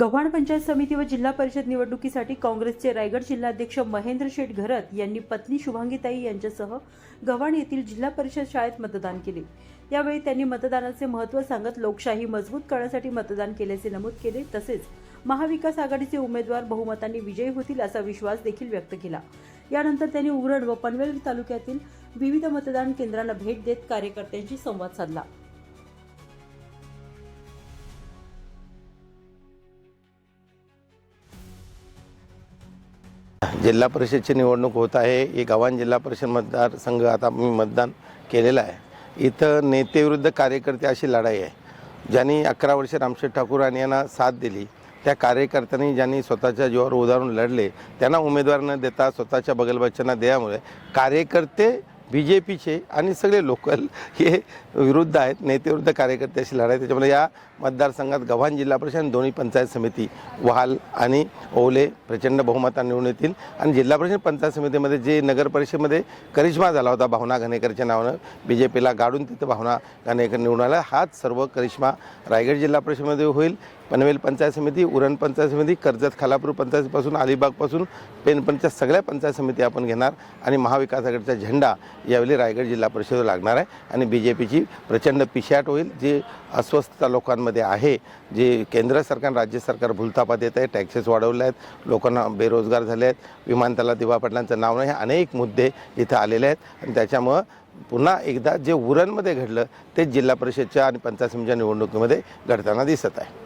गव्हाण पंचायत समिती व जिल्हा परिषद निवडणुकीसाठी काँग्रेसचे रायगड जिल्हाध्यक्ष महेंद्र शेठ घरत यांनी पत्नी शुभांगीताई यांच्यासह गव्हाण येथील जिल्हा परिषद शाळेत मतदान केले. यावेळी त्यांनी मतदानाचे महत्त्व सांगत लोकशाही मजबूत करण्यासाठी मतदान केल्याचे नमूद केले. तसेच महाविकास आघाडीचे उमेदवार बहुमतांनी विजयी होतील असा विश्वास देखील व्यक्त केला. यानंतर त्यांनी उरण व पनवेल तालुक्यातील विविध मतदान केंद्रांना भेट देत कार्यकर्त्यांशी संवाद साधला. जिल्हा परिषदची निवडणूक होत आहे. ही गव्हाण जिल्हा परिषद मतदारसंघ आता मी मतदान केलेलं आहे. इथं नेतेविरुद्ध कार्यकर्ते अशी लढाई आहे. ज्यांनी अकरा वर्षे रामशेठ ठाकूर आणि यांना साथ दिली त्या कार्यकर्त्यांनी ज्यांनी स्वतःच्या जीवावर उदाहरण लढले त्यांना उमेदवार न देता स्वतःच्या बगलबच्च्यांना दिल्यामुळे कार्यकर्ते बी जे पीचे आणि सगळे लोकल हे विरुद्ध आहेत नेतेविरुद्ध कार्यकर्ते अशी लढाई. त्याच्यामुळे या मतदारसंघात गव्हाण जिल्हा परिषद आणि दोन्ही पंचायत समिती वहाल आणि ओले प्रचंड बहुमताने निवडून येतील. आणि जिल्हा परिषद पंचायत समितीमध्ये जे नगर परिषदेमध्ये करिश्मा झाला होता भावना घाणेकरच्या नावानं बी जे पीला गाडून तिथं भावना घाणेकर निवडून आला. हाच सर्व करिश्मा रायगड जिल्हा परिषदेमध्ये होईल. पनवेल पंचायत समिती उरण पंचायत समिती कर्जत खालापूर पंचायतीपासून अलिबागपासून पेनपंचायत सगळ्या पंचायत समिती आपण घेणार. आणि महाविकास आघाडीचा झेंडा यावेळी रायगड जिल्हा परिषद लागणार आहे आणि बी जे पीची प्रचंड पिशाट होईल. जी अस्वस्थता लोकांमध्ये आहे जे केंद्र सरकार राज्य सरकार भूलथापा देत आहे टॅक्सेस वाढवले आहेत लोकांना बेरोजगार झाले आहेत विमानतळात दिवा पाटलांचं नाव नाही हे अनेक मुद्दे इथं आलेले आहेत. आणि त्याच्यामुळं पुन्हा एकदा जे उरणमध्ये घडलं तेच जिल्हा परिषदच्या आणि पंचायत समितीच्या निवडणुकीमध्ये घडताना दिसत आहे.